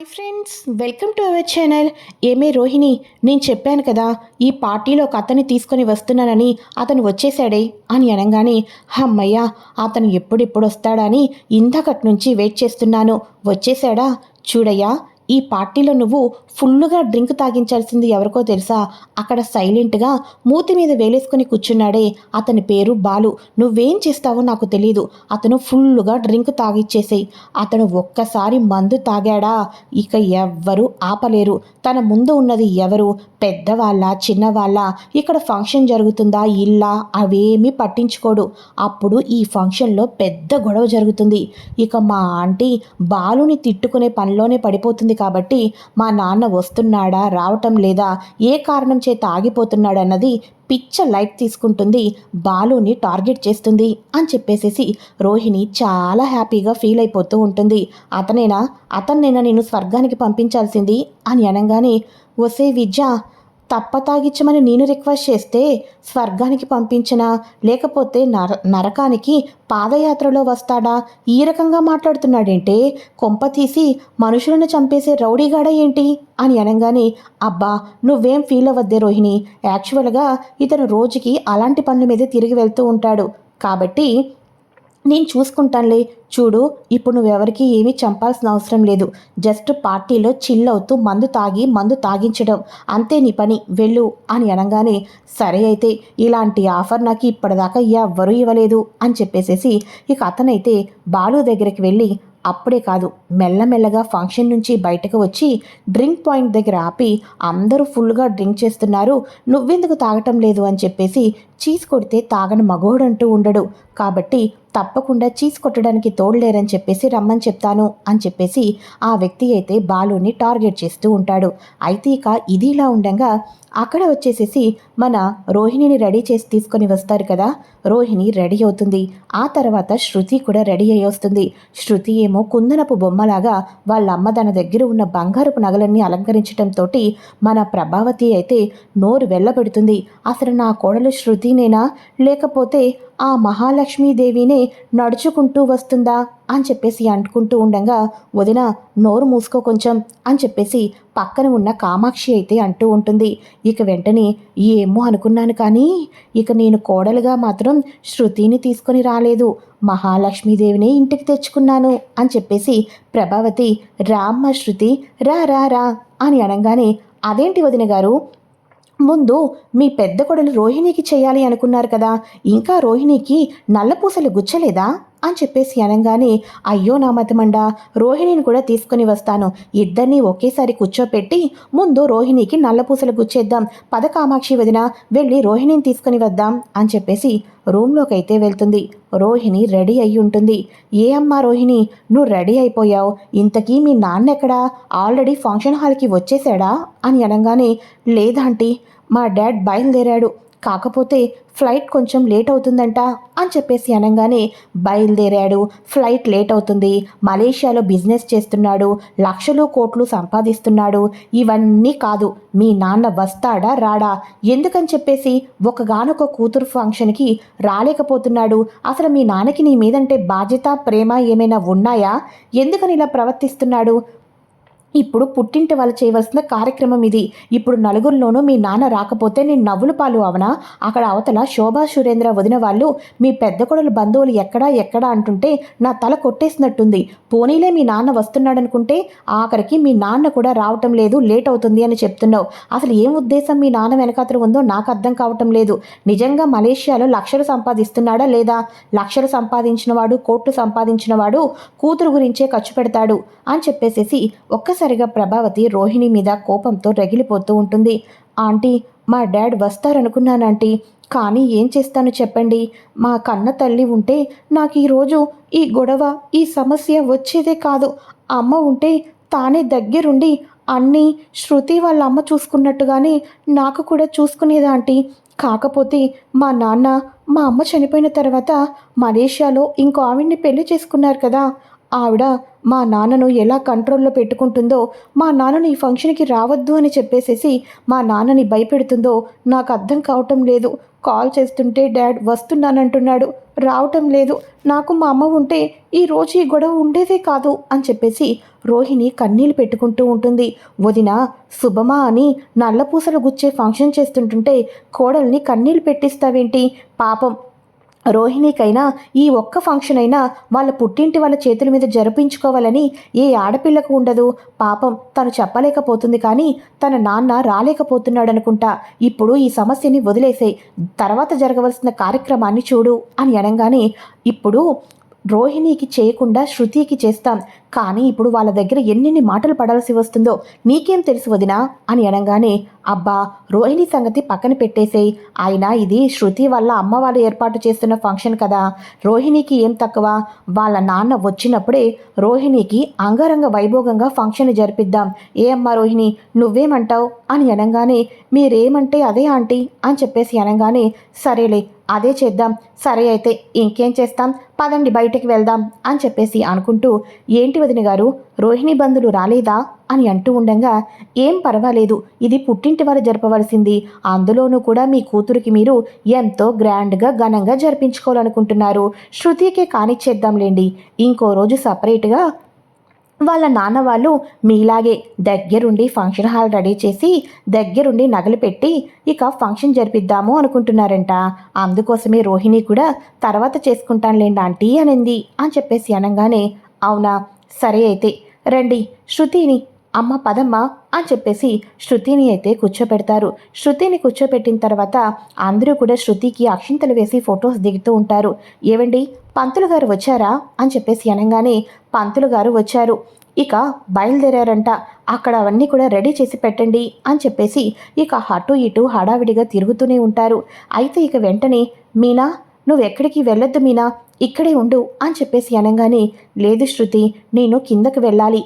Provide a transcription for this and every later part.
Hi friends welcome to our channel ఏమే రోహిణి నేను చెప్పాను కదా ఈ పార్టీలో ఒక అతన్ని తీసుకొని వస్తున్నానని అతను వచ్చేసాడే అని అనగానే అమ్మయ్య అతను ఎప్పుడెప్పుడు వస్తాడని ఇంతకటి నుంచి వెయిట్ చేస్తున్నాను. వచ్చేసాడా చూడయ్యా ఈ పార్టీలో నువ్వు ఫుల్లుగా డ్రింక్ తాగించాల్సింది ఎవరికో తెలుసా? అక్కడ సైలెంట్గా మూతి మీద వేలేసుకుని కూర్చున్నాడే. అతని పేరు బాలు. నువ్వేం చేస్తావో నాకు తెలియదు అతను ఫుల్లుగా డ్రింక్ తాగిచ్చేసేయి. అతను ఒక్కసారి మందు తాగాడా? ఇక ఎవ్వరు ఆపలేరు. తన ముందు ఉన్నది ఎవరు? పెద్దవాళ్ళ? చిన్నవాళ్ళ? ఇక్కడ ఫంక్షన్ జరుగుతుందా? ఇల్లా? అవేమీ పట్టించుకోడు. అప్పుడు ఈ ఫంక్షన్లో పెద్ద గొడవ జరుగుతుంది. ఇక మా ఆంటీ బాలుని తిట్టుకునే పనిలోనే పడిపోతుంది కాబట్టి మా నాన్న వస్తున్నాడా రావటం లేదా ఏ కారణం చేత ఆగిపోతున్నాడన్నది పిచ్చ లైట్ తీసుకుంటుంది బాలుని టార్గెట్ చేస్తుంది అని చెప్పేసేసి రోహిణి చాలా హ్యాపీగా ఫీల్ అయిపోతూ ఉంటుంది. అతనేనా? అతన్నేనా నేను స్వర్గానికి పంపించాల్సింది? అని అనగానే వసే విద్య తప్ప తాగించమని నేను రిక్వెస్ట్ చేస్తే స్వర్గానికి పంపించినా లేకపోతే నర నరకానికి పాదయాత్రలో వస్తాడా? ఈ రకంగా మాట్లాడుతున్నాడేంటే కొంప తీసి మనుషులను చంపేసే రౌడీగాడ ఏంటి? అని అనగానే అబ్బా నువ్వేం ఫీల్ అవ్వద్దే రోహిణి. యాక్చువల్గా ఇతను రోజుకి అలాంటి పనుల మీదే తిరిగి వెళ్తూ ఉంటాడు. కాబట్టి నేను చూసుకుంటానులే. చూడు ఇప్పుడు నువ్వెవరికి ఏమీ చంపాల్సిన అవసరం లేదు. జస్ట్ పార్టీలో చిల్ అవుతూ మందు తాగి మందు తాగించడం. అంతే నీ పని. వెళ్ళు అని అనగానే సరే అయితే ఇలాంటి ఆఫర్ నాకు ఇప్పటిదాకా ఎవ్వరూ ఇవ్వలేదు అని చెప్పేసేసి ఇక అతనైతే బాలు దగ్గరికి వెళ్ళి అప్పుడే కాదు మెల్లమెల్లగా ఫంక్షన్ నుంచి బయటకు వచ్చి డ్రింక్ పాయింట్ దగ్గర ఆపి అందరూ ఫుల్గా డ్రింక్ చేస్తున్నారు. నువ్వెందుకు తాగటం లేదు అని చెప్పేసి చీజ్ కొడితే తాగని మగోడంటూ ఉండడు. కాబట్టి తప్పకుండా చీజ్ కొట్టడానికి తోడలేరని చెప్పేసి రమ్మని చెప్తాను అని చెప్పేసి ఆ వ్యక్తి అయితే బాలుని టార్గెట్ చేస్తూ ఉంటాడు. అయితే ఇక ఇది ఇలా ఉండగా అక్కడ వచ్చేసేసి మన రోహిణిని రెడీ చేసి తీసుకొని వస్తారు కదా? రోహిణి రెడీ అవుతుంది. ఆ తర్వాత శృతి కూడా రెడీ అయ్యి వస్తుంది. శృతి ఏమో కుందనపు బొమ్మలాగా వాళ్ళ అమ్మ తన దగ్గర ఉన్న బంగారపు నగలన్నీ అలంకరించడంతో మన ప్రభావతి అయితే నోరు వెళ్ళబెడుతుంది అసలు నా కోడలు శృతి శృతినేనా లేకపోతే ఆ మహాలక్ష్మీదేవినే నడుచుకుంటూ వస్తుందా? అని చెప్పేసి అంటుకుంటూ ఉండగా వదిన నోరు మూసుకో కొంచెం అని చెప్పేసి పక్కన ఉన్న కామాక్షి అయితే అంటూ ఉంటుంది. ఇక వెంటనే ఏమో అనుకున్నాను కానీ ఇక నేను కోడలుగా మాత్రం శృతిని తీసుకొని రాలేదు. మహాలక్ష్మీదేవిని ఇంటికి తెచ్చుకున్నాను అని చెప్పేసి ప్రభావతి రామ్మ శృతి రా రా రా అని అనగానే అదేంటి వదిన గారు ముందు మీ పెద్ద కొడలు రోహిణికి చేయాలి అనుకున్నారు కదా ఇంకా రోహిణికి నల్లపూసలు గుచ్చలేదా? అని చెప్పేసి అనగానే అయ్యో నా మతమండ రోహిణిని కూడా తీసుకుని వస్తాను. ఇద్దరిని ఒకేసారి కూర్చోపెట్టి ముందు రోహిణికి నల్లపూసలు గుచ్చేద్దాం. పద కామాక్షి వదిన వెళ్ళి రోహిణిని తీసుకుని వద్దాం అని చెప్పేసి రూమ్లోకి అయితే వెళ్తుంది. రోహిణి రెడీ అయి ఉంటుంది. ఏ అమ్మా రోహిణి నువ్వు రెడీ అయిపోయావు? ఇంతకీ మీ నాన్న ఎక్కడా? ఆల్రెడీ ఫంక్షన్ హాల్కి వచ్చేసాడా? అని అనగానే లేదాంటీ మా డాడ్ బయలుదేరాడు. కాకపోతే ఫ్లైట్ కొంచెం లేట్ అవుతుందంట అని చెప్పేసి అనగానే బయలుదేరాడు. ఫ్లైట్ లేట్ అవుతుంది. మలేషియాలో బిజినెస్ చేస్తున్నాడు. లక్షలు కోట్లు సంపాదిస్తున్నాడు. ఇవన్నీ కాదు. మీ నాన్న వస్తాడా? రాడా? ఎందుకని చెప్పేసి ఒకగానొక కూతురు ఫంక్షన్కి రాలేకపోతున్నాడు. అసలు మీ నాన్నకి నీ మీదంటే బాధ్యత ప్రేమ ఏమైనా ఉన్నాయా? ఎందుకని ఇలా ప్రవర్తిస్తున్నాడు? ఇప్పుడు పుట్టింటి వాళ్ళు చేయవలసిన కార్యక్రమం ఇది. ఇప్పుడు నలుగురిలోనూ మీ నాన్న రాకపోతే నేను నవ్వులు పాలు అవనా? అక్కడ అవతల శోభా సురేంద్ర వదిన వాళ్ళు మీ పెద్ద కొడలు బంధువులు ఎక్కడా ఎక్కడా అంటుంటే నా తల కొట్టేసినట్టుంది. పోనీలే మీ నాన్న వస్తున్నాడనుకుంటే ఆఖరికి మీ నాన్న కూడా రావటం లేదు లేట్ అవుతుంది అని చెప్తున్నావు. అసలు ఏం ఉద్దేశం మీ నాన్న వెనకాతర ఉందో నాకు అర్థం కావటం లేదు. నిజంగా మలేషియాలో లక్షలు సంపాదిస్తున్నాడా లేదా? లక్షలు సంపాదించినవాడు కోట్లు సంపాదించినవాడు కూతురు గురించే ఖర్చు పెడతాడు అని చెప్పేసేసి ఒక్కసారి ఒక్కసారిగా ప్రభావతి రోహిణి మీద కోపంతో రగిలిపోతూ ఉంటుంది. ఆంటీ మా డాడ్ వస్తారనుకున్నాను ఆంటీ కానీ ఏం చేస్తాను చెప్పండి. మా కన్న తల్లి ఉంటే నాకు ఈరోజు ఈ గొడవ ఈ సమస్య వచ్చేదే కాదు. అమ్మ ఉంటే తానే దగ్గరుండి అన్నీ శృతి వాళ్ళ అమ్మ చూసుకున్నట్టుగానే నాకు కూడా చూసుకునేదాంటి. కాకపోతే మా నాన్న మా అమ్మ చనిపోయిన తర్వాత మలేషియాలో ఇంకో ఆవిడ్ని పెళ్ళి చేసుకున్నారు కదా. ఆవిడ మా నాన్నను ఎలా కంట్రోల్లో పెట్టుకుంటుందో మా నాన్నను ఈ ఫంక్షన్కి రావద్దు అని చెప్పేసేసి మా నాన్నని భయపెడుతుందో నాకు అర్థం కావటం లేదు. కాల్ చేస్తుంటే డాడ్ వస్తున్నానంటున్నాడు. రావటం లేదు. నాకు మా అమ్మ ఉంటే ఈ రోజు ఈ గొడవ ఉండేదే కాదు అని చెప్పేసి రోహిణి కన్నీళ్ళు పెట్టుకుంటూ ఉంటుంది. వదిన శుభమా అని నల్లపూసలు గుచ్చే ఫంక్షన్ చేస్తుంటుంటే కోడల్ని కన్నీళ్ళు పెట్టిస్తావేంటి? పాపం రోహిణికైనా ఈ ఒక్క ఫంక్షన్ అయినా వాళ్ళ పుట్టింటి వాళ్ళ చేతుల మీద జరిపించుకోవాలని ఏ ఆడపిల్లకు ఉండదు. పాపం తను చెప్పలేకపోతుంది కానీ తన నాన్న రాలేకపోతున్నాడు అనుకుంటా ఇప్పుడు ఈ సమస్యని వదిలేసే తర్వాత జరగవలసిన కార్యక్రమాన్ని చూడు అని అనగానే ఇప్పుడు రోహిణికి చేయకుండా శృతికి చేస్తాం. కానీ ఇప్పుడు వాళ్ళ దగ్గర ఎన్నెన్ని మాటలు పడాల్సి వస్తుందో నీకేం తెలుసు వదినా? అని అనగానే అబ్బా రోహిణి సంగతి పక్కన పెట్టేసేయి. అయినా ఇది శృతి వల్ల అమ్మ వాళ్ళు ఏర్పాటు చేస్తున్న ఫంక్షన్ కదా. రోహిణికి ఏం తక్కువ? వాళ్ళ నాన్న వచ్చినప్పుడే రోహిణికి అంగరంగ వైభోగంగా ఫంక్షన్ జరిపిద్దాం. ఏ అమ్మా రోహిణి నువ్వేమంటావు? అని అనగానే మీరేమంటే అదే ఆంటీ అని చెప్పేసి అనగానే సరేలే అదే చేద్దాం. సరే అయితే ఇంకేం చేస్తాం? పదండి బయటికి వెళ్దాం అని చెప్పేసి అనుకుంటూ ఏంటి వదిన గారు? రోహిణి బంధులు రాలేదా? అని అంటూ ఉండగా ఏం పర్వాలేదు. ఇది పుట్టింటి వారు జరపవలసింది. అందులోనూ కూడా మీ కూతురికి మీరు ఎంతో గ్రాండ్గా ఘనంగా జరిపించుకోవాలనుకుంటున్నారు. శృతికే కానిచ్చేద్దాంలేండి. ఇంకో రోజు సపరేట్గా వాళ్ళ నాన్న వాళ్ళు మీలాగే దగ్గరుండి ఫంక్షన్ హాల్ రెడీ చేసి దగ్గరుండి నగలు పెట్టి ఇక ఫంక్షన్ జరిపిద్దాము అనుకుంటున్నారంట. అందుకోసమే రోహిణి కూడా తర్వాత చేసుకుంటానులేండి ఆంటీ అనింది అని చెప్పేసి అనగానే అవునా? సరే అయితే రండి శృతిని అమ్మ పదమ్మ అని చెప్పేసి శృతిని అయితే కూర్చోపెడతారు శృతిని కూర్చోపెట్టిన తర్వాత అందరూ కూడా శృతికి అక్షింతలు వేసి ఫొటోస్ దిగుతూ ఉంటారు. ఏవండి పంతులు గారు వచ్చారా? అని చెప్పేసి అనగానే పంతులు గారు వచ్చారు. ఇక బయలుదేరారంట. అక్కడ అవన్నీ కూడా రెడీ చేసి పెట్టండి అని చెప్పేసి ఇక అటు ఇటు హడావిడిగా తిరుగుతూనే ఉంటారు. అయితే ఇక వెంటనే మీనా నువ్వు ఎక్కడికి వెళ్ళొద్దు మీనా ఇక్కడే ఉండు అని చెప్పేసి అనగానే లేదు శృతి నేను కిందకు వెళ్ళాలి.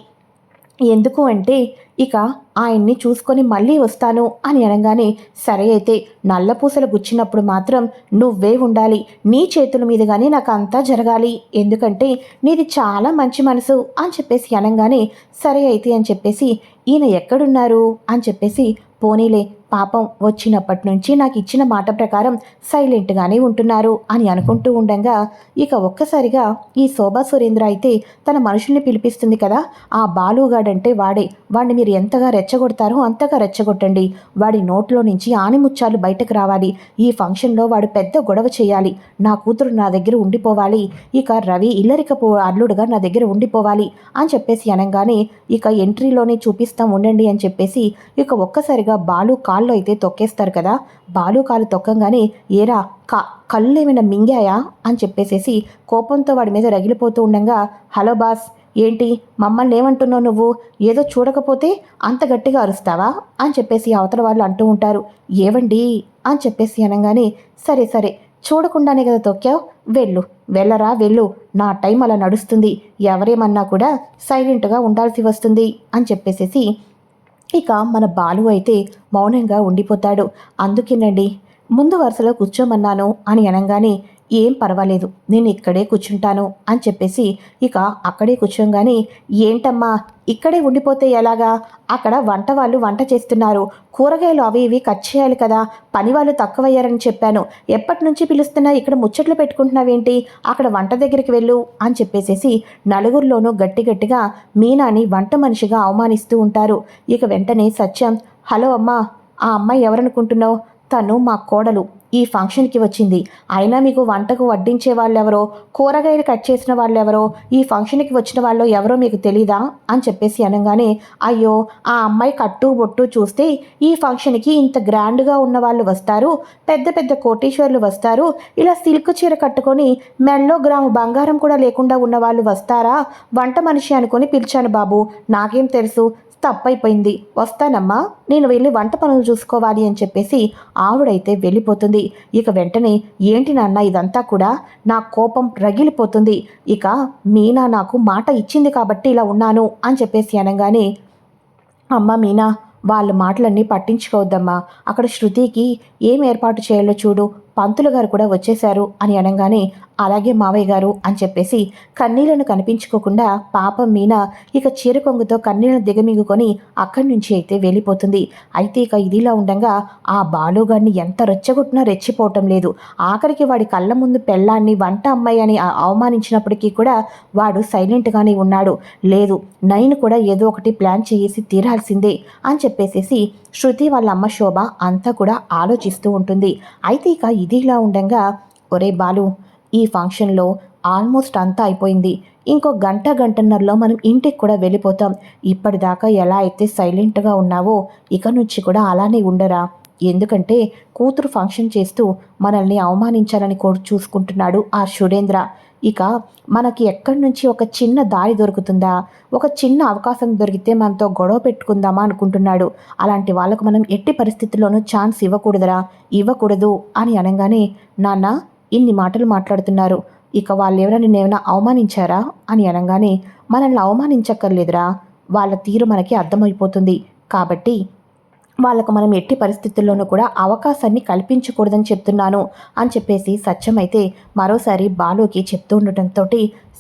ఎందుకు అంటే ఇక ఆయన్ని చూసుకొని మళ్ళీ వస్తాను అని అనగానే సరే అయితే నల్లపూసలు గుచ్చినప్పుడు మాత్రం నువ్వే ఉండాలి. నీ చేతుల మీదుగానే నాకు అంతా జరగాలి. ఎందుకంటే నీది చాలా మంచి మనసు అని చెప్పేసి అనగానే సరే అయితే అని చెప్పేసి ఈయన ఎక్కడున్నారు? అని చెప్పేసి పోనీలే పాపం వచ్చినప్పటి నుంచి నాకు ఇచ్చిన మాట ప్రకారం సైలెంట్గానే ఉంటున్నారు అని అనుకుంటూ ఉండగా ఇక ఒక్కసారిగా ఈ శోభా సురేంద్ర అయితే తన మనుషుల్ని పిలిపిస్తుంది కదా ఆ బాలుగాడంటే వాడే. వాడిని మీరు ఎంతగా రెచ్చగొడతారో అంతగా రెచ్చగొట్టండి. వాడి నోట్లో నుంచి ఆనిముచ్చాలు బయటకు రావాలి. ఈ ఫంక్షన్లో వాడు పెద్ద గొడవ చేయాలి. నా కూతురు నా దగ్గర ఉండిపోవాలి. ఇక రవి ఇల్లరికపో అల్లుడుగా నా దగ్గర ఉండిపోవాలి అని చెప్పేసి అనగానే ఇక ఎంట్రీలోనే చూపిస్తాం ఉండండి అని చెప్పేసి ఇక ఒక్కసారిగా బాలు కాళ్ళు అయితే తొక్కేస్తారు కదా. బాలు కాలు తొక్కంగానే ఏరా కా కళ్ళు ఏమైనా మింగాయా అని చెప్పేసేసి కోపంతో వాడి మీద రగిలిపోతూ ఉండగా హలో బాస్ ఏంటి మమ్మల్ని ఏమంటున్నావు నువ్వు? ఏదో చూడకపోతే అంత గట్టిగా అరుస్తావా? అని చెప్పేసి అవతల వాళ్ళు అంటూ ఉంటారు. ఏవండి? అని చెప్పేసి అనగానే సరే సరే చూడకుండానే కదా తొక్కావు? వెళ్ళు వెళ్ళరా వెళ్ళు. నా టైం అలా నడుస్తుంది. ఎవరేమన్నా కూడా సైలెంట్గా ఉండాల్సి వస్తుంది. అని చెప్పేసేసి ఇక మన బాలు అయితే మౌనంగా ఉండిపోతాడు. అందుకేనండి ముందు వరుసలో కూర్చోమన్నాను అని అనగానే ఏం పర్వాలేదు నేను ఇక్కడే కూర్చుంటాను అని చెప్పేసి ఇక అక్కడే కూర్చోగానే ఏంటమ్మా ఇక్కడే ఉండిపోతే ఎలాగా? అక్కడ వంట వాళ్ళు వంట చేస్తున్నారు. కూరగాయలు అవి ఇవి కట్ చేయాలి కదా పని వాళ్ళు తక్కువయ్యారని చెప్పాను. ఎప్పటి నుంచి పిలుస్తున్నా ఇక్కడ ముచ్చట్లు పెట్టుకుంటున్నావేంటి? అక్కడ వంట దగ్గరికి వెళ్ళు అని చెప్పేసేసి నలుగురిలోనూ గట్టి గట్టిగా మీనాని వంట మనిషిగా అవమానిస్తూ ఉంటారు. ఇక వెంటనే సత్యం హలో అమ్మా ఆ అమ్మాయి ఎవరనుకుంటున్నావు? తను మా కోడలు. ఈ ఫంక్షన్కి వచ్చింది. అయినా మీకు వంటకు వడ్డించే వాళ్ళెవరో కూరగాయలు కట్ చేసిన వాళ్ళెవరో ఈ ఫంక్షన్కి వచ్చిన వాళ్ళు ఎవరో మీకు తెలీదా? అని చెప్పేసి అనగానే అయ్యో ఆ అమ్మాయి కట్టు బొట్టు చూస్తే ఈ ఫంక్షన్కి ఇంత గ్రాండ్గా ఉన్న వాళ్ళు వస్తారు పెద్ద పెద్ద కోటీశ్వర్లు వస్తారు ఇలా సిల్క్ చీర కట్టుకొని మెల్లో గ్రాము బంగారం కూడా లేకుండా ఉన్న వాళ్ళు వస్తారా? వంట మనిషి అనుకొని పిలిచాను బాబు. నాకేం తెలుసు? తప్పైపోయింది. వస్తానమ్మా నేను వెళ్ళి వంట పనులు చూసుకోవాలి అని చెప్పేసి ఆవిడైతే వెళ్ళిపోతుంది. ఇక వెంటనే ఏంటి నాన్న ఇదంతా కూడా? నా కోపం రగిలిపోతుంది. ఇక మీనా నాకు మాట ఇచ్చింది కాబట్టి ఇలా ఉన్నాను అని చెప్పేసి అనగానే అమ్మ మీనా వాళ్ళ మాటలన్నీ పట్టించుకోవద్దమ్మా. అక్కడ శృతికి ఏం ఏర్పాటు చేయాలో చూడు. పంతులు గారు కూడా వచ్చేశారు అని అనగానే అలాగే మావయ్య గారు అని చెప్పేసి కన్నీళ్ళను కనిపించుకోకుండా పాపం మీన ఇక చీర కొంగుతో కన్నీళ్ళను దిగమింగుకొని అక్కడి నుంచి అయితే వెళ్ళిపోతుంది. అయితే ఇక ఇదిలా ఉండగా ఆ బాలుగాడిని ఎంత రెచ్చగొట్టినా రెచ్చిపోవటం లేదు. ఆఖరికి వాడి కళ్ళ ముందు పెళ్ళాన్ని వంట అమ్మాయి అని అవమానించినప్పటికీ కూడా వాడు సైలెంట్గానే ఉన్నాడు. లేదు నైన్ కూడా ఏదో ఒకటి ప్లాన్ చేసి తీరాల్సిందే అని చెప్పేసేసి శృతి వాళ్ళ అమ్మ శోభ అంతా కూడా ఆలోచిస్తూ ఉంటుంది. అయితే ఇక ఇది ఇలా ఉండగా ఒరే బాలు ఈ ఫంక్షన్లో ఆల్మోస్ట్ అంతా అయిపోయింది. ఇంకో గంట గంటన్నరలో మనం ఇంటికి కూడా వెళ్ళిపోతాం. ఇప్పటిదాకా ఎలా అయితే సైలెంట్గా ఉన్నావో ఇక నుంచి కూడా అలానే ఉండరా? ఎందుకంటే కూతురు ఫంక్షన్ చేస్తూ మనల్ని అవమానించాలని కోరు చూసుకుంటున్నాడు ఆ సురేంద్ర. ఇక మనకి ఎక్కడి నుంచి ఒక చిన్న దారి దొరుకుతుందా? ఒక చిన్న అవకాశం దొరికితే మనతో గొడవ పెట్టుకుందామా అనుకుంటున్నాడు. అలాంటి వాళ్ళకు మనం ఎట్టి పరిస్థితుల్లోనూ ఛాన్స్ ఇవ్వకూడదురా. ఇవ్వకూడదు అని అనగానే నాన్న ఇన్ని మాటలు మాట్లాడుతున్నారు. ఇక వాళ్ళు ఎవరైనా నిన్నేమైనా అవమానించారా? అని అనగానే మనల్ని అవమానించక్కర్లేదురా. వాళ్ళ తీరు మనకి అర్థమైపోతుంది. కాబట్టి వాళ్ళకు మనం ఎట్టి పరిస్థితుల్లోనూ కూడా అవకాశాన్ని కల్పించకూడదని చెప్తున్నాను అని చెప్పేసి సత్యమైతే మరోసారి బాలుకి చెప్తూ ఉండటంతో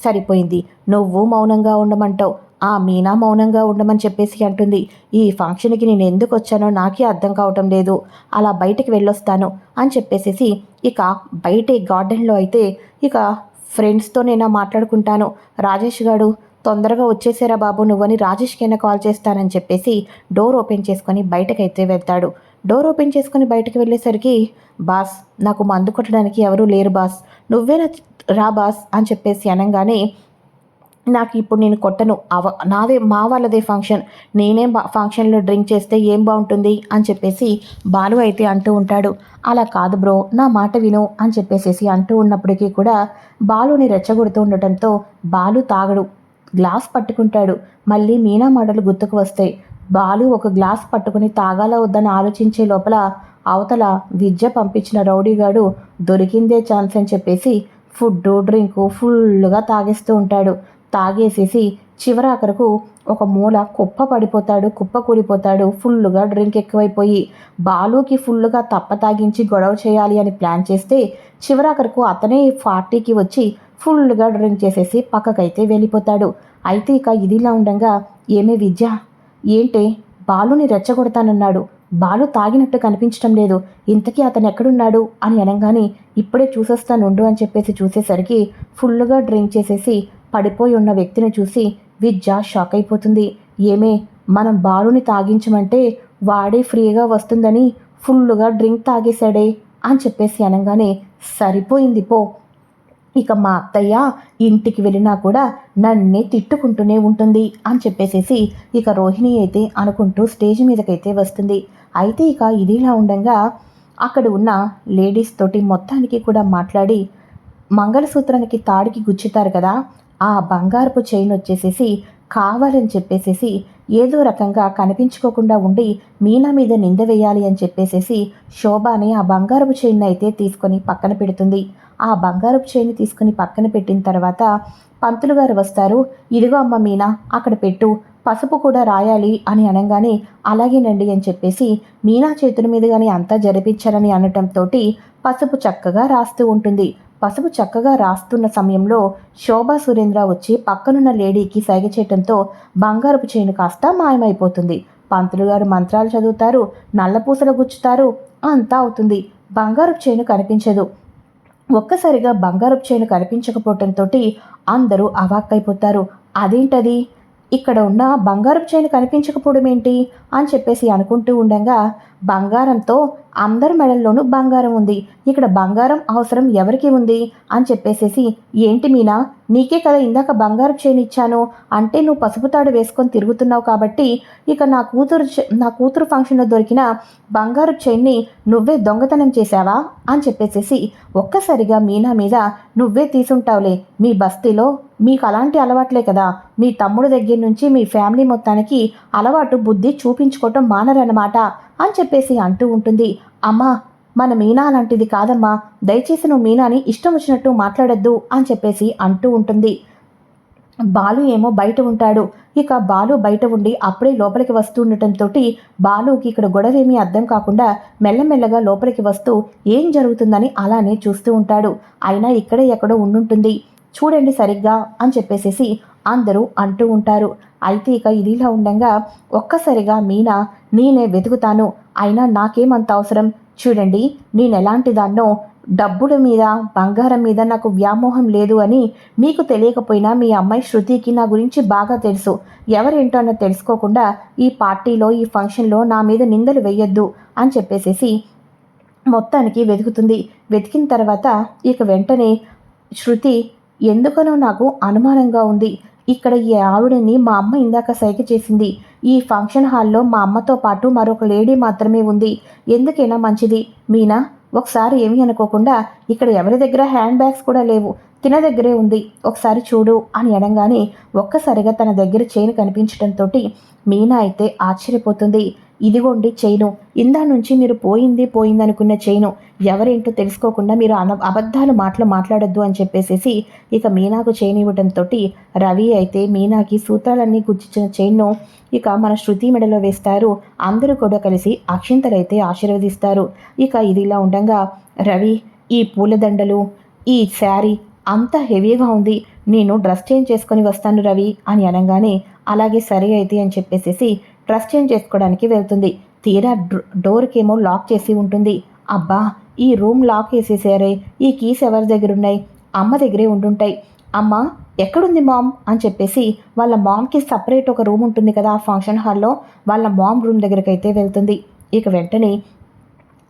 సరిపోయింది. నువ్వు మౌనంగా ఉండమంటావు. ఆ మీనా మౌనంగా ఉండమని చెప్పేసి అంటుంది. ఈ ఫంక్షన్కి నేను ఎందుకు వచ్చానో నాకే అర్థం కావటం లేదు. అలా బయటకు వెళ్ళొస్తాను అని చెప్పేసేసి ఇక బయట గార్డెన్లో అయితే ఇక ఫ్రెండ్స్తో నేను మాట్లాడుకుంటాను. రాజేష్ గారు తొందరగా వచ్చేసారా బాబు నువ్వని రాజేష్కైనా కాల్ చేస్తానని చెప్పేసి డోర్ ఓపెన్ చేసుకొని బయటకైతే వెళ్తాడు. డోర్ ఓపెన్ చేసుకొని బయటకు వెళ్ళేసరికి బాస్ నాకు మందు కొట్టడానికి ఎవరూ లేరు బాస్. నువ్వేనా రా బాస్ అని చెప్పేసి అనగానే నాకు ఇప్పుడు నేను కొట్టను. అవ నాదే మా వాళ్ళదే ఫంక్షన్. నేనేం బా ఫంక్షన్లో డ్రింక్ చేస్తే ఏం బాగుంటుంది? అని చెప్పేసి బాలు అయితే అంటూ ఉంటాడు. అలా కాదు బ్రో నా మాట విను అని చెప్పేసేసి అంటూ ఉన్నప్పటికీ కూడా బాలుని రెచ్చగొడుతూ ఉండటంతో బాలు తాగడు. గ్లాస్ పట్టుకుంటాడు. మళ్ళీ మీనా మాటలు గుర్తుకు వస్తాయి. బాలు ఒక గ్లాస్ పట్టుకుని తాగాల వద్దని ఆలోచించే లోపల అవతల విద్య పంపించిన రౌడీగాడు దొరికిందే ఛాన్స్ అని చెప్పేసి ఫుడ్ డ్రింకు ఫుల్గా తాగేస్తూ ఉంటాడు. తాగేసేసి చివరాఖరకు ఒక మూల కుప్ప పడిపోతాడు కుప్ప కూలిపోతాడు ఫుల్లుగా డ్రింక్ ఎక్కువైపోయి బాలుకి ఫుల్లుగా తప్ప తాగించి గొడవ చేయాలి అని ప్లాన్ చేస్తే చివరాఖరకు అతనే పార్టీకి వచ్చి ఫుల్గా డ్రింక్ చేసేసి పక్కకైతే వెళ్ళిపోతాడు. అయితే ఇక ఇదిలా ఉండగా ఏమే విద్య? ఏంటే? బాలుని రెచ్చగొడతానన్నాడు. బాలు తాగినట్టు కనిపించడం లేదు. ఇంతకీ అతను ఎక్కడున్నాడు? అని అనగానే ఇప్పుడే చూసేస్తానుండు అని చెప్పేసి చూసేసరికి ఫుల్గా డ్రింక్ చేసేసి పడిపోయి ఉన్న వ్యక్తిని చూసి విద్య షాక్ అయిపోతుంది. ఏమే మనం బాలుని తాగించమంటే వాడే ఫ్రీగా వస్తుందని ఫుల్గా డ్రింక్ తాగేశాడే అని చెప్పేసి అనగానే సరిపోయింది పో. ఇక మా అత్తయ్య ఇంటికి వెళ్ళినా కూడా నన్నే తిట్టుకుంటూనే ఉంటుంది అని చెప్పేసేసి ఇక రోహిణి అయితే అనుకుంటూ స్టేజ్ మీదకైతే వస్తుంది. అయితే ఇక ఇదిలా ఉండగా అక్కడ ఉన్న లేడీస్ తోటి మొత్తానికి కూడా మాట్లాడి మంగళసూత్రానికి తాడికి గుచ్చుతారు కదా ఆ బంగారపు చైన్ వచ్చేసేసి కావాలని చెప్పేసేసి ఏదో రకంగా కనిపించుకోకుండా ఉండి మీనా మీద నింద వేయాలి అని చెప్పేసేసి శోభాని ఆ బంగారపు చైన్ అయితే తీసుకొని పక్కన పెడుతుంది. ఆ బంగారపు చైన్ తీసుకుని పక్కన పెట్టిన తర్వాత పంతులు గారు వస్తారు. ఇదిగో అమ్మ మీనా అక్కడ పెట్టు. పసుపు కూడా రాయాలి అని అనగానే అలాగేనండి అని చెప్పేసి మీనా చేతుల మీద కానీ అంతా జరిపించాలని అనటంతో పసుపు చక్కగా రాస్తూ ఉంటుంది. పసుపు చక్కగా రాస్తున్న సమయంలో శోభా సురేంద్ర వచ్చి పక్కనున్న లేడీకి సైగ చేయటంతో బంగారపు చేను కాస్త మాయమైపోతుంది. పంతులు గారు మంత్రాలు చదువుతారు నల్లపూసలు గుచ్చుతారు అంతా అవుతుంది. బంగారపు చేను కనిపించదు. ఒక్కసారిగా బంగారపు చైను కనిపించకపోవటంతో అందరూ అవాక్కైపోతారు. అదేంటది? ఇక్కడ ఉన్న బంగారపు చైన్ కనిపించకపోవడం ఏంటి? అని చెప్పేసి అనుకుంటూ ఉండగా బంగారంతో అందరి మెడల్లోనూ బంగారం ఉంది. ఇక్కడ బంగారం అవసరం ఎవరికి ఉంది? అని చెప్పేసేసి ఏంటి మీనా? నీకే కదా ఇందాక బంగారపు చైన్ ఇచ్చాను. అంటే నువ్వు పసుపు తాడు వేసుకొని తిరుగుతున్నావు కాబట్టి ఇక నా కూతురు నా కూతురు ఫంక్షన్లో దొరికిన బంగారు చైన్ని నువ్వే దొంగతనం చేశావా? అని చెప్పేసేసి ఒక్కసారిగా మీనా మీద నువ్వే తీసుంటావులే మీ బస్తీలో మీకు అలాంటి అలవాట్లే కదా. మీ తమ్ముడు దగ్గర నుంచి మీ ఫ్యామిలీ మొత్తానికి అలవాటు బుద్ధి చూపించుకోవటం మానరన్నమాట అని చెప్పేసి అంటూ ఉంటుంది. అమ్మా మన మీనా అలాంటిది కాదమ్మా. దయచేసి నువ్వు మీనాని ఇష్టం వచ్చినట్టు మాట్లాడొద్దు అని చెప్పేసి అంటూ ఉంటుంది. బాలు ఏమో బయట ఉంటాడు. ఇక బాలు బయట ఉండి అప్పుడే లోపలికి వస్తూ ఉండటంతో బాలుకి ఇక్కడ గొడవ ఏమీ అర్థం కాకుండా మెల్లమెల్లగా లోపలికి వస్తూ ఏం జరుగుతుందని అలానే చూస్తూ ఉంటాడు. అయినా ఇక్కడే ఎక్కడో ఉండుంటుంది. చూడండి సరిగ్గా అని చెప్పేసేసి అందరూ అంటూ ఉంటారు. అయితే ఇక ఇదిలా ఉండగా ఒక్కసారిగా మీనా నేనే వెతుకుతాను. అయినా నాకేమంత అవసరం? చూడండి నేను ఎలాంటి దాన్నో డబ్బుల మీద బంగారం మీద నాకు వ్యామోహం లేదు అని మీకు తెలియకపోయినా మీ అమ్మాయి శృతికి నా గురించి బాగా తెలుసు. ఎవరేంటో అన్న తెలుసుకోకుండా ఈ పార్టీలో ఈ ఫంక్షన్లో నా మీద నిందలు వేయొద్దు అని చెప్పేసేసి మొత్తానికి వెతుకుతుంది. వెతికిన తర్వాత ఇక వెంటనే శృతి ఎందుకనో నాకు అనుమానంగా ఉంది. ఇక్కడ ఈ ఆవిడని మా అమ్మ ఇందాక సైక చేసింది. ఈ ఫంక్షన్ హాల్లో మా అమ్మతో పాటు మరొక లేడీ మాత్రమే ఉంది. ఎందుకైనా మంచిది. మీనా? ఒకసారి ఏమీ అనుకోకుండా ఇక్కడ ఎవరి దగ్గర హ్యాండ్ బ్యాగ్స్ కూడా లేవు. తిన దగ్గరే ఉంది. ఒకసారి చూడు అని అనగానే ఒక్కసారిగా తన దగ్గర చైన్ కనిపించడంతో మీనా అయితే ఆశ్చర్యపోతుంది. ఇదిగోండి చైను. ఇందా నుంచి మీరు పోయింది పోయింది అనుకున్న చైను. ఎవరేంటో తెలుసుకోకుండా మీరు అన అబద్ధాలు మాటలు మాట్లాడొద్దు అని చెప్పేసేసి ఇక మీనాకు చైన్ ఇవ్వడంతో రవి అయితే మీనాకి సూత్రాలన్నీ గుర్చించిన చైన్ను ఇక మన శృతి మెడలో వేస్తారు. అందరూ కూడా కలిసి అక్షింతలైతే ఆశీర్వదిస్తారు. ఇక ఇది ఇలా ఉండగా రవి ఈ పూలదండలు ఈ శారీ అంత హెవీగా ఉంది. నేను డ్రెస్ చేంజ్ చేసుకొని వస్తాను రవి అని అనగానే అలాగే సరే అయితే అని చెప్పేసేసి డ్రెస్ చేంజ్ చేసుకోవడానికి వెళ్తుంది. తీరా డోర్కేమో లాక్ చేసి ఉంటుంది. అబ్బా ఈ రూమ్ లాక్ వేసేసారే ఈ కీస్ ఎవరి దగ్గర ఉన్నాయి అమ్మ దగ్గరే ఉండుంటాయి. అమ్మ ఎక్కడుంది మామ్? అని చెప్పేసి వాళ్ళ మామ్కి సపరేట్ ఒక రూమ్ ఉంటుంది కదా ఆ ఫంక్షన్ హాల్లో. వాళ్ళ మామ్ రూమ్ దగ్గరికి అయితే వెళ్తుంది. ఇక వెంటనే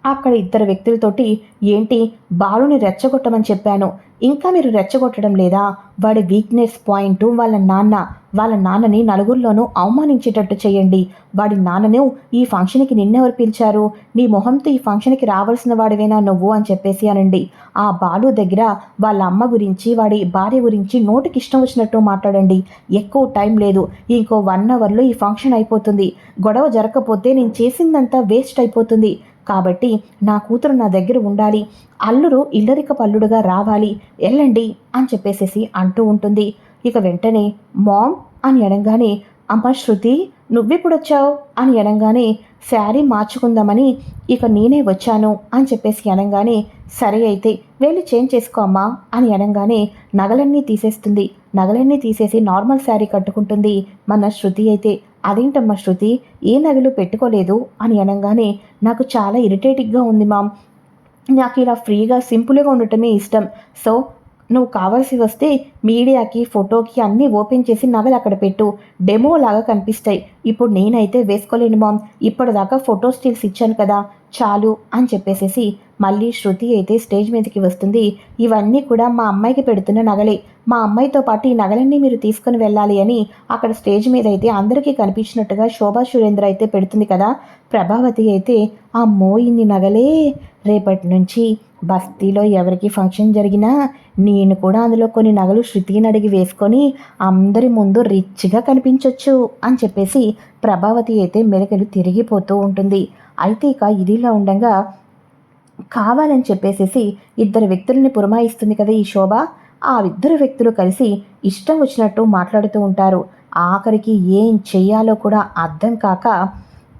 అక్కడ ఇద్దరు వ్యక్తులతోటి ఏంటి బాలుని రెచ్చగొట్టమని చెప్పాను. ఇంకా మీరు రెచ్చగొట్టడం లేదా? వాడి వీక్నెస్ పాయింట్ వాళ్ళ నాన్న. వాళ్ళ నాన్నని నలుగురిలోనూ అవమానించేటట్టు చేయండి. వాడి నాన్నను ఈ ఫంక్షన్కి నిన్నెవరు పిలిచారు? నీ మొహంతో ఈ ఫంక్షన్కి రావాల్సిన వాడివేనా నువ్వు? అని చెప్పేసి అనండి. ఆ బాలు దగ్గర వాళ్ళ అమ్మ గురించి వాడి భార్య గురించి నోటికి ఇష్టం వచ్చినట్టు మాట్లాడండి. ఎక్కువ టైం లేదు. ఇంకో వన్ అవర్లో ఈ ఫంక్షన్ అయిపోతుంది. గొడవ జరగకపోతే నేను చేసిందంతా వేస్ట్ అయిపోతుంది. కాబట్టి నా కూతురు నా దగ్గర ఉండాలి. అల్లురు ఇల్లరిక పల్లుడుగా రావాలి. వెళ్ళండి అని చెప్పేసేసి అంటూ ఉంటుంది. ఇక వెంటనే మామ్ అని అనగానే అమ్మ శృతి నువ్వెప్పుడొచ్చావు? అని అనగానే శారీ మార్చుకుందామని ఇక నేనే వచ్చాను అని చెప్పేసి అనగానే సరే అయితే వెళ్ళి చేంజ్ చేసుకో అమ్మా అని అనగానే నగలన్నీ తీసేస్తుంది. నగలన్నీ తీసేసి నార్మల్ శారీ కట్టుకుంటుంది మన శృతి అయితే. అదేంటమ్మా శృతి? ఏ నగలు పెట్టుకోలేదు? అని అనగానే నాకు చాలా ఇరిటేటింగ్గా ఉంది మామ్. నాకు ఇలా ఫ్రీగా సింపుల్గా ఉండటమే ఇష్టం. సో నువ్వు కావాల్సి వస్తే మీడియాకి ఫోటోకి అన్నీ ఓపెన్ చేసి నగలు అక్కడ పెట్టు. డెమో లాగా కనిపిస్తాయి. ఇప్పుడు నేనైతే వేసుకోలేను మామ్. ఇప్పటిదాకా ఫోటో స్టిల్స్ ఇచ్చాను కదా. చాలు అని చెప్పేసేసి మళ్ళీ శృతి అయితే స్టేజ్ మీదకి వస్తుంది. ఇవన్నీ కూడా మా అమ్మాయికి పెడుతున్న నగలే. మా అమ్మాయితో పాటు ఈ నగలన్నీ మీరు తీసుకుని వెళ్ళాలి అని అక్కడ స్టేజ్ మీద అయితే అందరికీ కనిపించినట్టుగా శోభా సురేంద్ర అయితే పెడుతుంది కదా. ప్రభావతి అయితే అమ్మో ఇన్ని నగలే. రేపటి నుంచి బస్తీలో ఎవరికి ఫంక్షన్ జరిగినా నేను కూడా అందులో కొన్ని నగలు శృతిని అడిగి వేసుకొని అందరి ముందు రిచ్గా కనిపించవచ్చు అని చెప్పేసి ప్రభావతి అయితే మెలకలు తిరిగిపోతూ ఉంటుంది. అయితే ఇక ఇదిలా ఉండగా కావాలని చెప్పేసేసి ఇద్దరు వ్యక్తులని పురమాయిస్తుంది కదా ఈ శోభ. ఆ ఇద్దరు వ్యక్తులు కలిసి ఇష్టం వచ్చినట్టు మాట్లాడుతూ ఉంటారు. ఆఖరికి ఏం చెయ్యాలో కూడా అర్థం కాక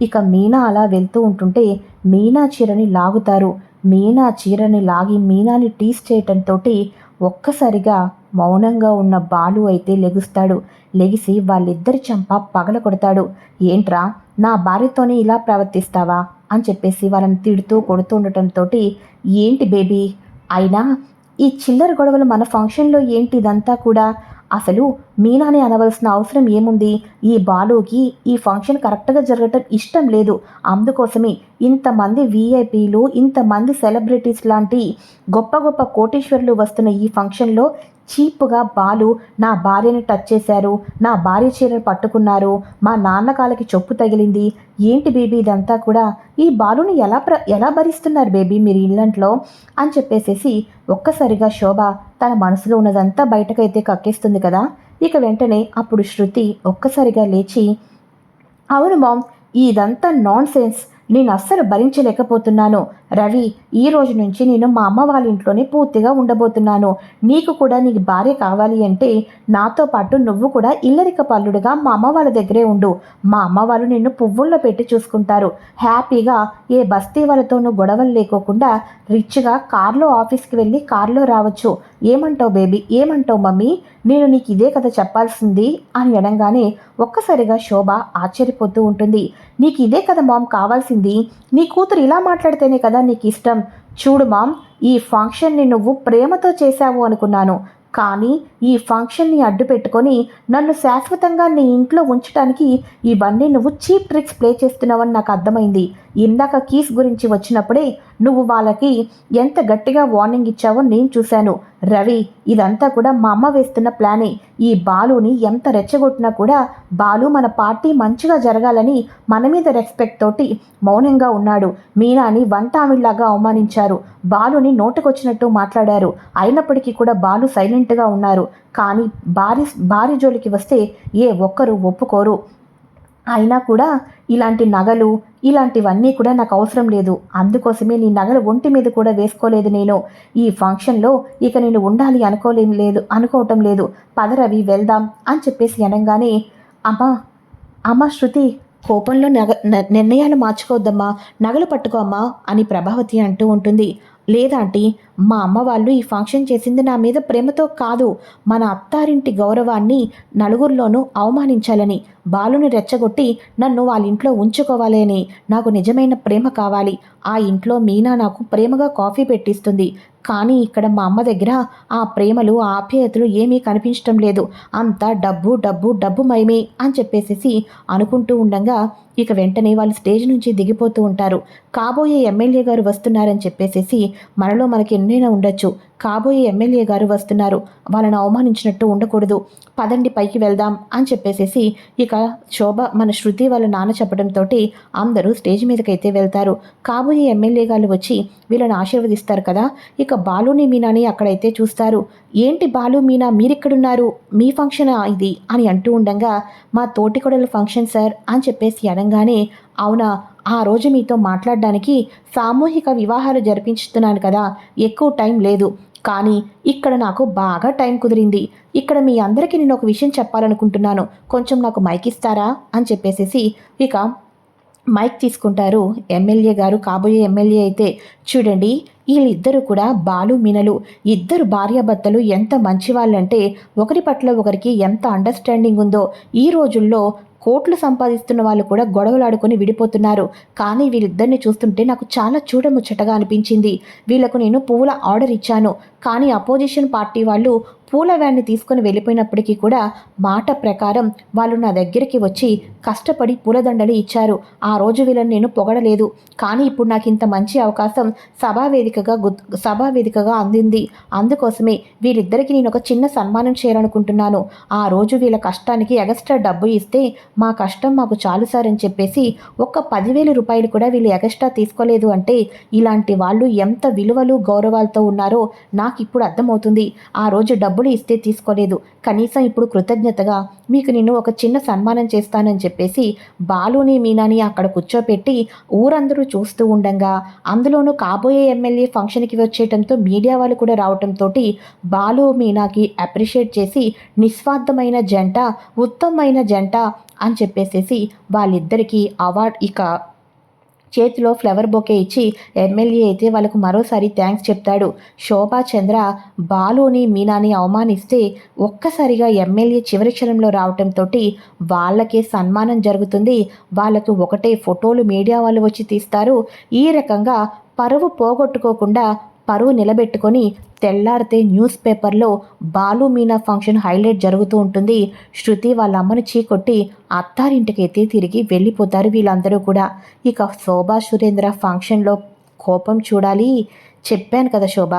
ఇక మీనా అలా వెళ్తూ ఉంటుంటే మీనా చీరని లాగుతారు. మీనా చీరని లాగి మీనాని టీస్ చేయటంతో ఒక్కసారిగా మౌనంగా ఉన్న బాలు అయితే లెగుస్తాడు. లెగిసి వాళ్ళిద్దరి చంప పగల కొడతాడు ఏంట్రా? నా భార్యతోనే ఇలా ప్రవర్తిస్తావా? అని చెప్పేసి వాళ్ళని తిడుతూ కొడుతూ ఉండటంతో ఏంటి బేబీ? అయినా ఈ చిల్లర గొడవలు మన ఫంక్షన్లో ఏంటి ఇదంతా కూడా? అసలు మీనాని అనవలసిన అవసరం ఏముంది? ఈ బాలుకి ఈ ఫంక్షన్ కరెక్ట్గా జరగటం ఇష్టం లేదు. అందుకోసమే ఇంతమంది వీఐపీలు ఇంతమంది సెలబ్రిటీస్ లాంటి గొప్ప గొప్ప కోటేశ్వరులు వస్తున్న ఈ ఫంక్షన్లో చీప్గా బాలు నా భార్యని టచ్ చేశారు. నా భార్య చీరను పట్టుకున్నారు. మా నాన్నకాలకి చొప్పు తగిలింది. ఏంటి బేబీ ఇదంతా కూడా? ఈ బాలుని ఎలా ప్ర ఎలా భరిస్తున్నారు బేబీ మీరు ఇల్లంట్లో? అని చెప్పేసేసి ఒక్కసారిగా శోభ తన మనసులో ఉన్నదంతా బయటకైతే కక్కేస్తుంది కదా? ఇక వెంటనే అప్పుడు శృతి ఒక్కసారిగా లేచి అవును మామ్ ఇదంతా నాన్ సెన్స్ నేను అస్సలు భరించలేకపోతున్నాను. రవి ఈ రోజు నుంచి నేను మా అమ్మ వాళ్ళ ఇంట్లోనే పూర్తిగా ఉండబోతున్నాను. నీకు కూడా నీకు భార్య కావాలి అంటే నాతో పాటు నువ్వు కూడా ఇల్లరిక పల్లుడుగా మా అమ్మ వాళ్ళ దగ్గరే ఉండు. మా అమ్మ వాళ్ళు నిన్ను పువ్వుల్లో పెట్టి చూసుకుంటారు. హ్యాపీగా ఏ బస్తీ వాళ్ళతోనూ గొడవలు లేకోకుండా రిచ్గా కార్లో ఆఫీస్కి వెళ్ళి కార్లో రావచ్చు. ఏమంటావు బేబీ? ఏమంటావు మమ్మీ? నేను నీకు ఇదే కదా చెప్పాల్సింది అని అనగానే ఒక్కసారిగా శోభ ఆశ్చర్యపోతూ ఉంటుంది. నీకు ఇదే కదా మామ్ కావాల్సింది? నీ కూతురు ఇలా మాట్లాడితేనే కదా నీకు ఇష్టం చూడు మామ్ ఈ ఫంక్షన్ని నువ్వు ప్రేమతో చేశావు అనుకున్నాను. కానీ ఈ ఫంక్షన్ని అడ్డు పెట్టుకొని నన్ను శాశ్వతంగా నీ ఇంట్లో ఉంచడానికి ఇవన్నీ నువ్వు చీప్ ట్రిక్స్ ప్లే చేస్తున్నావని నాకు అర్థమైంది. ఇందాక కీస్ గురించి వచ్చినప్పుడే నువ్వు వాళ్ళకి ఎంత గట్టిగా వార్నింగ్ ఇచ్చావో నేను చూశాను. రవి ఇదంతా కూడా మా అమ్మ వేస్తున్న ప్లానే. ఈ బాలుని ఎంత రెచ్చగొట్టినా కూడా బాలు మన పార్టీ మంచిగా జరగాలని మన మీద రెస్పెక్ట్ తోటి మౌనంగా ఉన్నాడు. మీనాని వంటామిళ్ళాగా అవమానించారు. బాలుని నోటుకొచ్చినట్టు మాట్లాడారు. అయినప్పటికీ కూడా బాలు సైలెంట్గా ఉన్నారు. కానీ భారీ భారీ జోలికి వస్తే ఏ ఒక్కరు ఒప్పుకోరు. అయినా కూడా ఇలాంటి నగలు ఇలాంటివన్నీ కూడా నాకు అవసరం లేదు. అందుకోసమే నీ నగలు ఒంటి మీద కూడా వేసుకోలేదు నేను. ఈ ఫంక్షన్లో ఇక నేను ఉండాలి అనుకోలేం లేదు అనుకోవటం లేదు. పదరవి వెళ్దాం అని చెప్పేసి అనగానే అమ్మా అమ్మ శృతి కోపంలో నగ నిర్ణయాలు మార్చుకోవద్దమ్మా. నగలు పట్టుకోమ్మా అని ప్రభావతి అంటూ ఉంటుంది. లేదా ఆంటీ మా అమ్మ వాళ్ళు ఈ ఫంక్షన్ చేసింది నా మీద ప్రేమతో కాదు. మన అత్తారింటి గౌరవాన్ని నలుగురిలోనూ అవమానించాలని బాలుని రెచ్చగొట్టి నన్ను వాళ్ళ ఇంట్లో ఉంచుకోవాలి అని నాకు నిజమైన ప్రేమ కావాలి. ఆ ఇంట్లో మీనా నాకు ప్రేమగా కాఫీ పెట్టిస్తుంది. కానీ ఇక్కడ మా అమ్మ దగ్గర ఆ ప్రేమలు ఆ ఆప్యాయతలు ఏమీ కనిపించటం లేదు. అంతా డబ్బు డబ్బు డబ్బు మయమే అని చెప్పేసేసి అనుకుంటూ ఉండగా ఇక వెంటనే వాళ్ళు స్టేజ్ నుంచి దిగిపోతూ ఉంటారు. కాబోయే ఎమ్మెల్యే గారు వస్తున్నారని చెప్పేసేసి మనలో మనకి ఎన్నైనా ఉండొచ్చు. కాబోయే ఎమ్మెల్యే గారు వస్తున్నారు. వాళ్ళని అవమానించినట్టు ఉండకూడదు. పదండి పైకి వెళ్దాం అని చెప్పేసేసి ఇక శోభ మన శృతి వాళ్ళ నాన్న చెప్పడంతో అందరూ స్టేజ్ మీదకైతే వెళ్తారు. కాబోయే ఎమ్మెల్యే గారు వచ్చి వీళ్ళని ఆశీర్వదిస్తారు కదా. ఇక బాలుని మీనాని అక్కడైతే చూస్తారు. ఏంటి బాలు మీనా మీరిక్కడున్నారు? మీ ఫంక్షన్ ఇది? అని అంటూ ఉండగా మా తోటికొడల ఫంక్షన్ సార్ అని చెప్పేసి అనగానే అవునా ఆ రోజు మీతో మాట్లాడడానికి సామూహిక వివాహాలు జరిపించుతున్నాను కదా ఎక్కువ టైం లేదు. కానీ ఇక్కడ నాకు బాగా టైం కుదిరింది. ఇక్కడ మీ అందరికీ నేను ఒక విషయం చెప్పాలనుకుంటున్నాను. కొంచెం నాకు మైక్ ఇస్తారా? అని చెప్పేసేసి ఇక మైక్ తీసుకుంటారు ఎమ్మెల్యే గారు. కాబోయే ఎమ్మెల్యే అయితే చూడండి వీళ్ళిద్దరూ కూడా బాలు మినలు. ఇద్దరు భార్యాభర్తలు ఎంత మంచి వాళ్ళంటే ఒకరి పట్ల ఒకరికి ఎంత అండర్స్టాండింగ్ ఉందో ఈ రోజుల్లో కోట్లు సంపాదిస్తున్న వాళ్ళు కూడా గొడవలాడుకొని విడిపోతున్నారు. కానీ వీళ్ళిద్దరిని చూస్తుంటే నాకు చాలా చూడముచ్చటగా అనిపించింది. వీళ్ళకు నేను పువ్వుల ఆర్డర్ ఇచ్చాను. కానీ అపోజిషన్ పార్టీ వాళ్ళు పూల వ్యాన్ని తీసుకొని వెళ్ళిపోయినప్పటికీ కూడా మాట ప్రకారం వాళ్ళు నా దగ్గరికి వచ్చి కష్టపడి పూలదండలు ఇచ్చారు. ఆ రోజు వీళ్ళని నేను పొగడలేదు. కానీ ఇప్పుడు నాకు ఇంత మంచి అవకాశం సభా వేదికగా గుర్తు సభా వేదికగా అందింది. అందుకోసమే వీళ్ళిద్దరికీ నేను ఒక చిన్న సన్మానం చేయాలనుకుంటున్నాను. ఆ రోజు వీళ్ళ కష్టానికి ఎగస్ట్రా డబ్బు ఇస్తే మా కష్టం మాకు చాలు సార్ అని చెప్పేసి ఒక్క పదివేల రూపాయలు కూడా వీళ్ళు ఎగస్ట్రా తీసుకోలేదు అంటే ఇలాంటి వాళ్ళు ఎంత విలువలు గౌరవాలతో ఉన్నారో నాకు ఇప్పుడు అర్థమవుతుంది. ఆ రోజు డబ్బు డబ్బులు ఇస్తే తీసుకోలేదు. కనీసం ఇప్పుడు కృతజ్ఞతగా మీకు నేను ఒక చిన్న సన్మానం చేస్తానని చెప్పేసి బాలుని మీనాని అక్కడ కూర్చోపెట్టి ఊరందరూ చూస్తూ ఉండంగా. అందులోనూ కాబోయే ఎమ్మెల్యే ఫంక్షన్కి వచ్చేయటంతో మీడియా వాళ్ళు కూడా రావటంతో బాలు మీనాకి అప్రిషియేట్ చేసి నిస్వార్థమైన జంట ఉత్తమమైన జంట అని చెప్పేసేసి వాళ్ళిద్దరికీ అవార్డ్ ఇక చేతిలో ఫ్లవర్ బొకే ఇచ్చి ఎమ్మెల్యే అయితే వాళ్ళకు మరోసారి థ్యాంక్స్ చెప్తాడు. శోభా చంద్ర బాలుని మీనాని అవమానిస్తే ఒక్కసారిగా ఎమ్మెల్యే చివరి క్షణంలో రావటంతో వాళ్ళకే సన్మానం జరుగుతుంది. వాళ్ళకు ఒకటే ఫోటోలు మీడియా వాళ్ళు వచ్చి తీస్తారు. ఈ రకంగా పరువు పోగొట్టుకోకుండా పరువు నిలబెట్టుకొని తెల్లారితే న్యూస్ పేపర్లో బాలు మీనా ఫంక్షన్ హైలైట్ జరుగుతూ ఉంటుంది. శృతి వాళ్ళ అమ్మను చీకొట్టి అత్తారింటికైతే తిరిగి వెళ్ళిపోతారు వీళ్ళందరూ కూడా. ఇక శోభా సురేంద్ర ఫంక్షన్లో కోపం చూడాలి. చెప్పాను కదా శోభ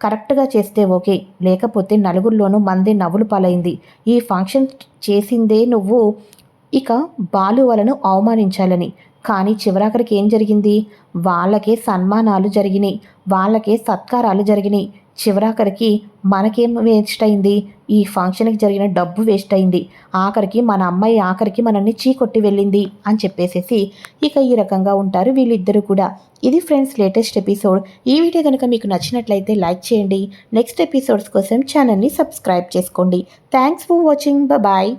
కరెక్ట్గా చేస్తే ఓకే. లేకపోతే నలుగురిలోనూ మంది నవ్వులు పాలైంది. ఈ ఫంక్షన్ చేసిందే నువ్వు. ఇక బాలు వాళ్ళను అవమానించాలని. కానీ చివరాఖరికి ఏం జరిగింది? వాళ్ళకే సన్మానాలు జరిగినాయి. వాళ్ళకే సత్కారాలు జరిగినాయి. చివరాఖరికి మనకేం వేస్ట్ అయింది? ఈ ఫంక్షన్కి జరిగిన డబ్బు వేస్ట్ అయింది. ఆఖరికి మన అమ్మాయి ఆఖరికి మనల్ని చీకొట్టి వెళ్ళింది అని చెప్పేసేసి ఇక ఈ రకంగా ఉంటారు వీళ్ళిద్దరూ కూడా. ఇది ఫ్రెండ్స్ లేటెస్ట్ ఎపిసోడ్. ఈ వీడియో కనుక మీకు నచ్చినట్లయితే లైక్ చేయండి. నెక్స్ట్ ఎపిసోడ్స్ కోసం ఛానల్ని సబ్స్క్రైబ్ చేసుకోండి. Thanks for watching. బాయ్